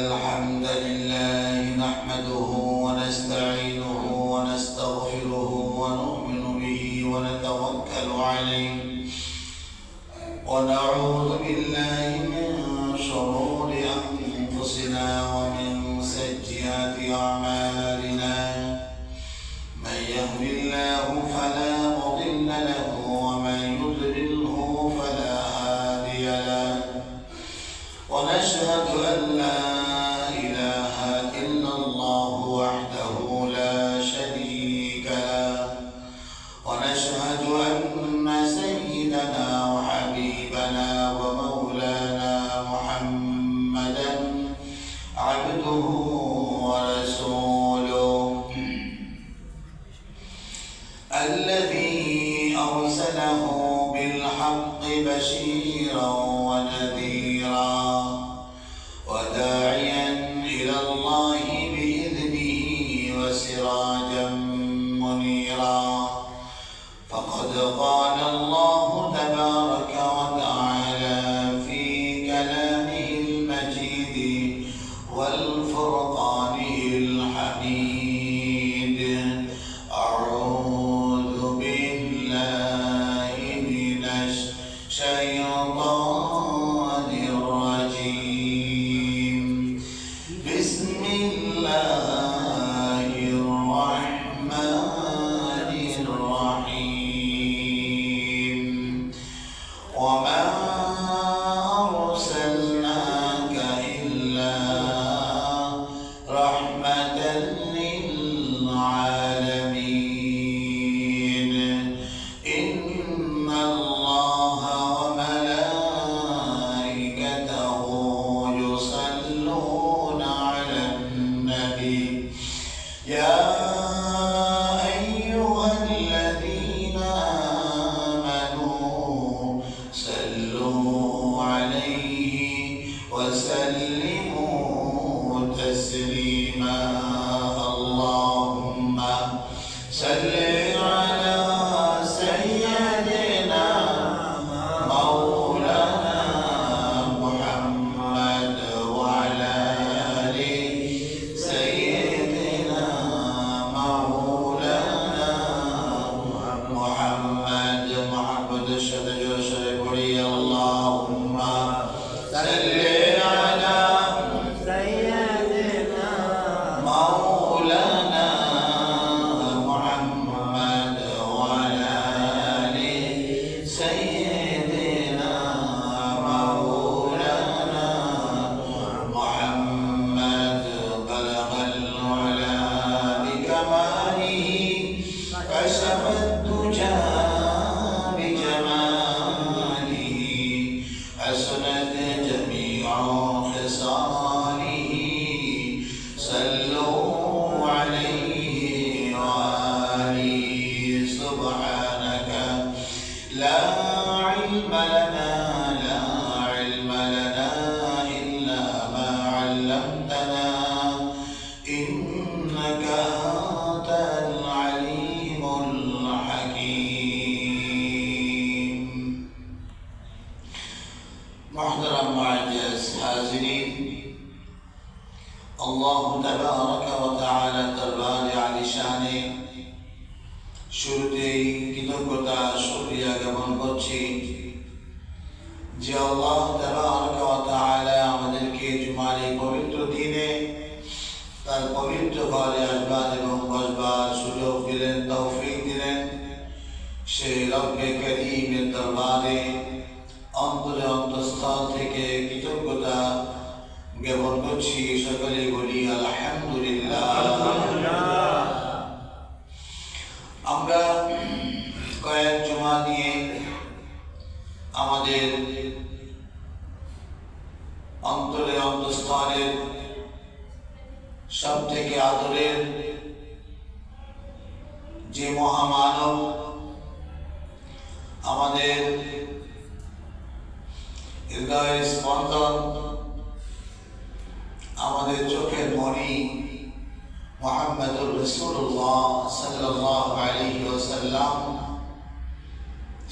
الحمد لله نحمده ونستعينه ونستغفره ونؤمن به ونتوكل عليه. ونعوذ بالله من شرور أنفسنا ومن سيئات أعمالنا. من يهد الله فلا مضل له ومن يضلله فلا هادي له. ونشهد أن لا شيطان আমাদের চোখের মনি মোহাম্মদুর রসুল্লাহ সাল্লাহ আলী ওসাল্লাম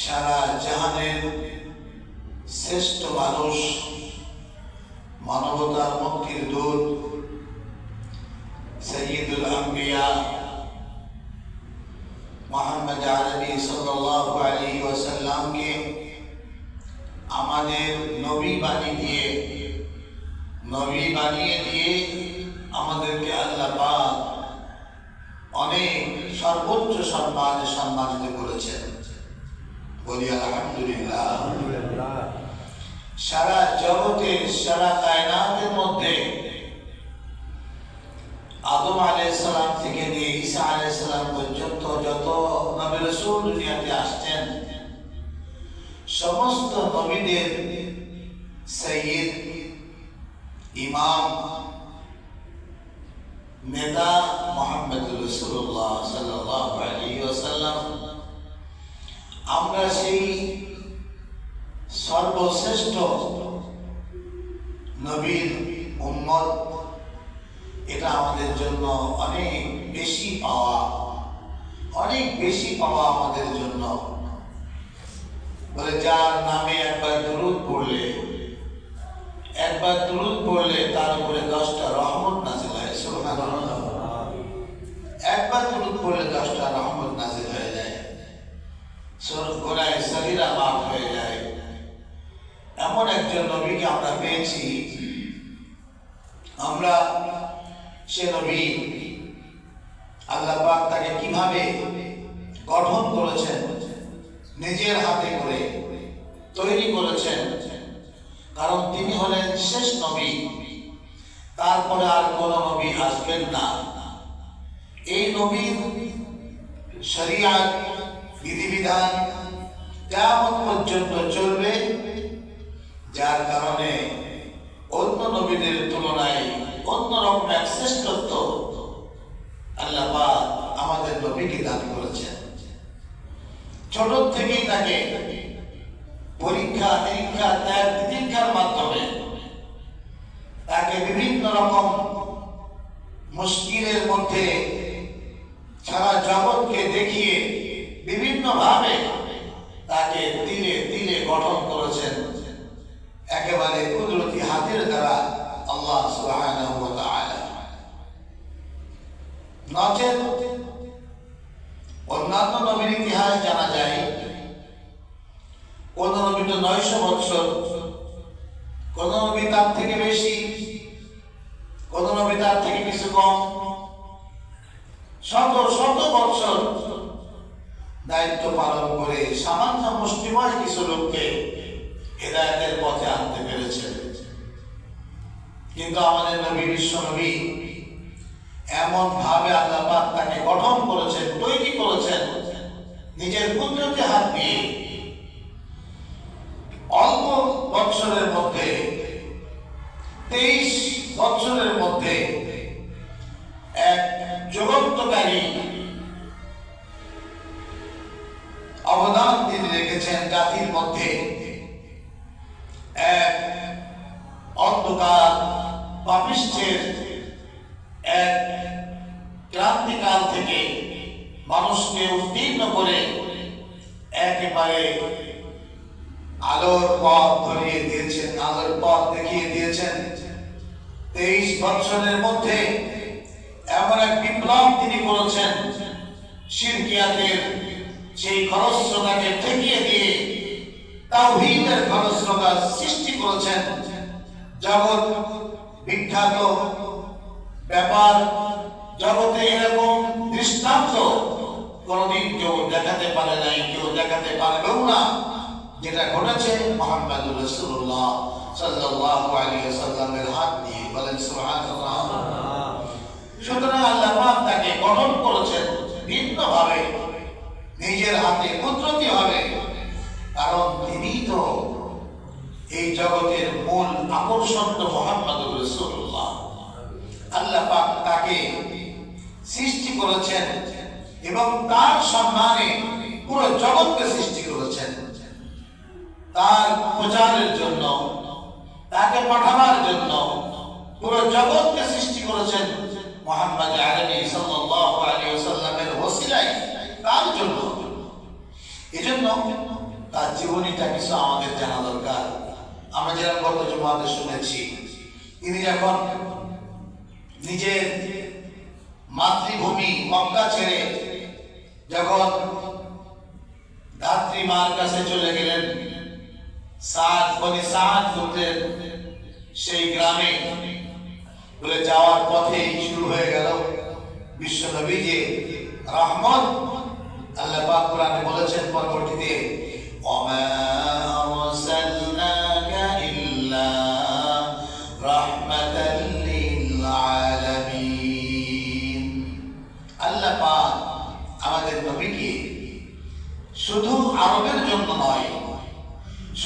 সারা জাহানের শ্রেষ্ঠ মানুষ মানবতার মুক্তির দূত সৈয়দুল আম্বিয়া মোহাম্মদ আরবি সাল্লাহ আলী ওসাল্লামকে আমাদের নবী বাণী দিয়ে নবী বানিয়ে দিয়ে আমাদেরকে আল্লাহ অনেক সর্বোচ্চ সম্মানে সম্মানিত করেছেন। বলি, আলহামদুলিল্লাহ। সারা জগতের, সারা কায়নাতের মধ্যে আদম আলাইসালাম থেকে নিয়ে ঈসা আলাইসালাম পর্যন্ত যত নবী রসুল দুনিয়াতে আসছেন, সমস্ত নবীদের সৈয়দ ইমাম নেতা মোহাম্মদ রসুল্লাহ সাল্লাহ আলী ওসাল্লাম আমরা সেই সর্বশ্রেষ্ঠ নবীর উম্মত এটা আমাদের জন্য অনেক বেশি পাওয়া অনেক বেশি পাওয়া আমাদের জন্য বলে যার নামে একবার দরুদ পড়লে, একবার দরুদ পড়লে তার উপরে দশটা রহমত নাজিল হয়। একবার দরুদ পড়লে দশটা রহমত নাজিল হয়ে যায়। গোড়ায় শরীরা মাফ হয়ে যায়। এমন একজন নবীকে আমরা পেয়েছি। আমরা সে নবী আল্লাহ পাক তাকে কীভাবে গঠন করেছেন? নিজের হাতে করে তৈরি করেছেন। কারণ তিনি হলেন শেষ নবী। তারপরে আর কোন নবী আসবেন না। এই নবীর শরিয়াত, বিধিবিধান কেমন পর্যন্ত চলবে, যার কারণে অন্য নবীদের তুলনায় অন্যরকম এক শ্রেষ্ঠত্ব আল্লাহ আমাদের নবীকে দান করেছেন। ছোট থেকেই তাকে পরীক্ষা, নিরীক্ষা, ত্যাগ, তিতিক্ষার মাধ্যমে তাকে বিভিন্ন রকম মুশকিলের মধ্যে সারা জগৎকে দেখিয়ে বিভিন্ন ভাবে তাকে দিলে দিলে গঠন করেছেন। একেবারে কুদরতি হাতের দ্বারা আল্লাহ নচেত অন্যান্য নবীর ইতিহাস জানা যায় কোন নবী তো নয়শো বৎসর। কোন নবী তার থেকে বেশি। কোন নবী তার থেকে কিছু কম। শত শত বৎসর দায়িত্ব পালন করে সামান্য মুষ্টিময় কিছু লোককে হেদায়তের পথে আনতে পেরেছে। কিন্তু আমাদের নবী, বিশ্ব নবী এমন ভাবে আল্লাহ তাকে গঠন করেছেন, তৈরি করেছেন, নিজের কুদরতি হাত দিয়ে বৎসরের মধ্যে, তেইশ বৎসরের মধ্যে এক জগত্তকারী অবদান তিনি রেখেছেন জাতির মধ্যে। এক অন্ধকার পাপিষ্ঠের এক ক্রান্তিকাল থেকে মানুষকে উত্তীর্ণ করে একেবারে আলোর পথ ধরিয়ে দিয়েছেন, আলোর পথ দেখিয়ে দিয়েছেন। তেইশ বছরের মধ্যে এমন এক বিপ্লব তিনি করেছেন শিরকিয়াতের সেই খরস্রোতাকে ঠেকিয়ে দিয়ে তাওহীদের খরস্রোতা সৃষ্টি করেছেন। জগৎ বিখ্যাত ব্যাপার, জগতে এরকম দৃষ্টান্ত কোনদিন কেউ দেখাতে পারে নাই, কেউ দেখাতে পারবেও না। যেটা ঘটেছে মোহাম্মদ রসুল্লাহ ওয়াসাল্লামের হাত দিয়ে। বলেন সুতরাং আল্লাহ তাকে গঠন করেছেন ভিন্নভাবে, নিজের হাতে কুদরতি হবে কারণ তিনি তো এই জগতের মূল আকর্ষণ তো মোহাম্মদ রসুল্লাহ আল্লাহ পাক তাকে সৃষ্টি করেছেন এবং তার সম্মানে পুরো জগৎকে সৃষ্টি করেছেন। তার প্রচারের জন্য, তাকে পাঠাবার জন্য পুরো জগৎকে সৃষ্টি করেছেন মোহাম্মদ আরবি সাল্লাল্লাহু আলাইহি ওয়াসাল্লামের ওসিলায় তার জন্য। এজন্য তার জীবনীটা কিছু আমাদের জানা দরকার। আমরা যেরকম গত জমাতে শুনেছি, তিনি যখন নিজের মাতৃভূমি মক্কা ছেড়ে যখন ধাত্রী মার কাছে চলে গেলেন সাত বনি সাত গোত্রের সেই গ্রামে বলে যাওয়ার পথে শুরু হয়ে গেল বিশ্ব যে রহমত। আল্লাহ পাক কোরআনে বলেছেন পরবর্তীতে, ওমা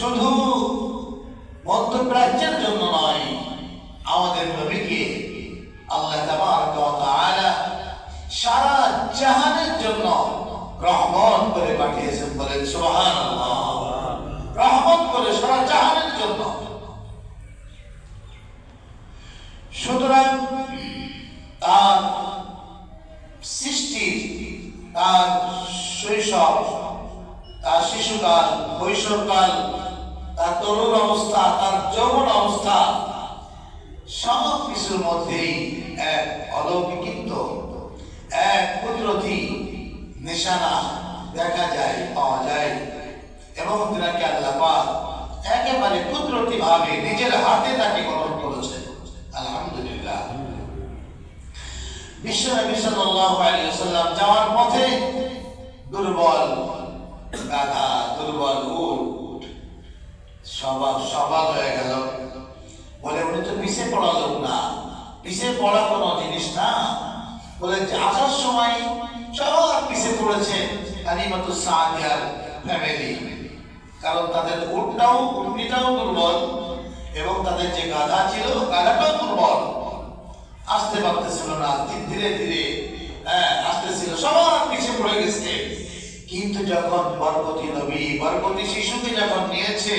শুধু তিনাকে আল্লাহ একেবারে কুদরতি ভাবে নিজের হাতে তাকে গঠন করেছেন আলহামদুলিল্লাহ। বিশ্ব নবী সাল্লাল্লাহু আলাইহি ওয়াসাল্লাম যাওয়ার পথে দুর্বল গাধা, দুর্বল উট সবাক সবাক হয়ে গেল। বলে, উনি তো পিছিয়ে পড়া লোক না। পিছিয়ে পড়া কোনো জিনিস না। বলে, আসার সময় সবার পিছিয়ে পড়েছে। আলিমাতু সাদিয়ার ফ্যামিলি কারণ তাদের উটটাও, উটনিটাও দুর্বল এবং তাদের যে গাধা ছিল গাধাটাও দুর্বল। আসতে পারতেছিল না, ধীরে ধীরে হ্যাঁ আসতেছিল। সবার পিছিয়ে পড়ে গেছে। কিন্তু যখন নবী বরকতি শিশুকে যখন নিয়েছে,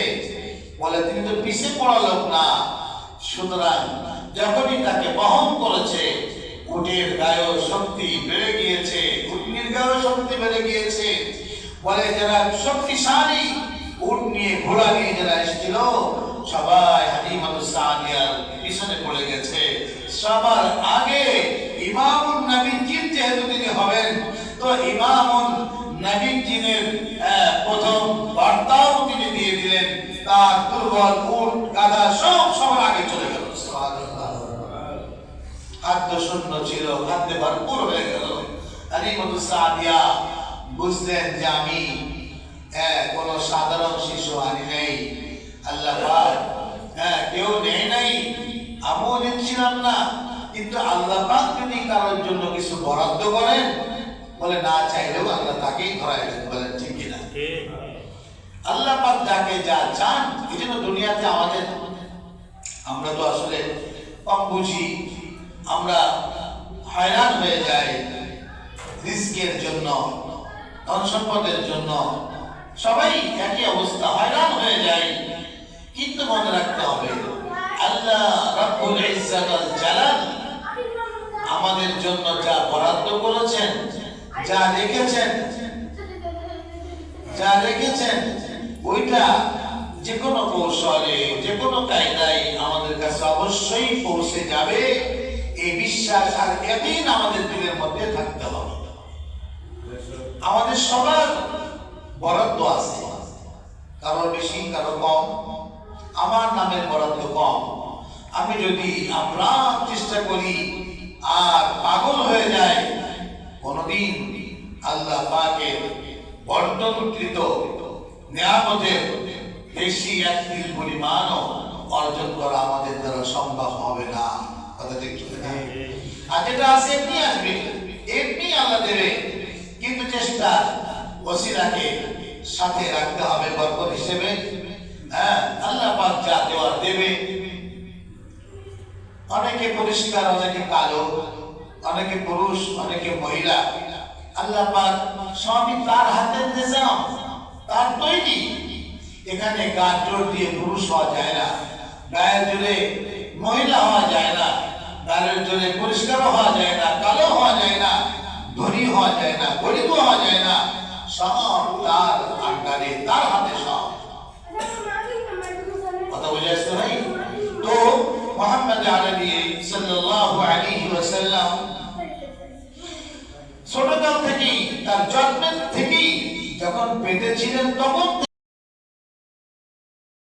বলে, তিনি তো পিছিয়ে পড়া লোক না। সুতরাং যখনই তাকে বহন করেছে, উটের গায়েও শক্তি বেড়ে গিয়েছে, উটনির শক্তি বেড়ে গিয়েছে। বলে, যারা শক্তিশালী উট নিয়ে ঘোড়া নিয়ে যারা এসেছিল, সবাই হালিমাতু সাদিয়ার পিছনে পড়ে গেছে। সবার আগে ইমামুন নবীন জিন যেহেতু তিনি হবেন, তো ইমামুন নবীন জিনের প্রথম বার্তাও তিনি দিয়ে দিলেন। তার দুর্বল উট, গাধা সব সবার আগে চলে গেল। খাদ্য শূন্য ছিল, খাদ্যে ভরপুর হয়ে গেল। আলিমতু সাদিয়া বুঝলেন যে আমি হ্যাঁ কোন সাধারণ শিশু আনি নেই। আল্লাহ হ্যাঁ কেউ নেই নাই, আমিও নিচ্ছিলাম না। কিন্তু আল্লাহ যদি কারোর জন্য কিছু বরাদ্দ করেন, বলে না চাইলেও আল্লাহ তাকেই ধরাই দেন বলেন, ঠিক কিনা আল্লাহ পাক যাকে যা চান, এই জন্য দুনিয়াতে আমাদের, আমরা তো আসলে কম বুঝি, আমরা হয়রান হয়ে যাই রিস্কের জন্য, ধন সম্পদের জন্য। সবাই একই অবস্থা, হয়রান হয়ে যায়। কিন্তু মনে রাখতে হবে, আল্লাহ আমাদের জন্য যা বরাদ্দ করেছেন, যা রেখেছেন যা রেখেছেন, ওইটা যে কোনো কৌশলে যে কোনো কায়দায় আমাদের কাছে অবশ্যই পৌঁছে যাবে। এই বিশ্বাস আর এদিন আমাদের দিনের মধ্যে থাকতে হবে। আমাদের সবার বরাদ্দ আছে। কারও বেশি কারও কম। আমার নামের বরাদ্দ কম। আমি যদি আমরা চেষ্টা করি আর পাগল হয়ে যায় কোনদিন আল্লাহ পাকের বর্ণকৃত নিয়ামতের বেশি এক তিল পরিমাণও অর্জন করা আমাদের দ্বারা সম্ভব হবে না। কথা ঠিক কি আর যেটা আছে এমনি আসবে। এমনি আল্লাহ দেবে। কিন্তু চেষ্টা ওসিলাকে সাথে রাখতে হবে বরকত হিসেবে। হ্যাঁ আল্লাহ পাক যা দেওয়ার দেবে। অনেকে পরিষ্কার, অনেকে কালো, অনেকে পুরুষ, অনেকে মহিলা। আল্লাহ পাক সবই তার হাতের নিজাম তার তৈরি। এখানে গাছ জোর দিয়ে পুরুষ হওয়া যায় না গায়ের জোরে মহিলা হওয়া যায় না গায়ের জোরে পরিষ্কার হওয়া যায় না, কালো হওয়া যায় না, ধনী হওয়া যায় না গরিব হওয়া যায় না। সব তার আন্ডারে তার হাতে সব। কথা বুঝে আসতে ভাই তো মোহাম্মদ আলী সাল্লাল্লাহু আলাইহি ওয়াসাল্লাম ছোটকাল থেকেই, তার জন্মের থেকেই যখন পেটে ছিলেন তখন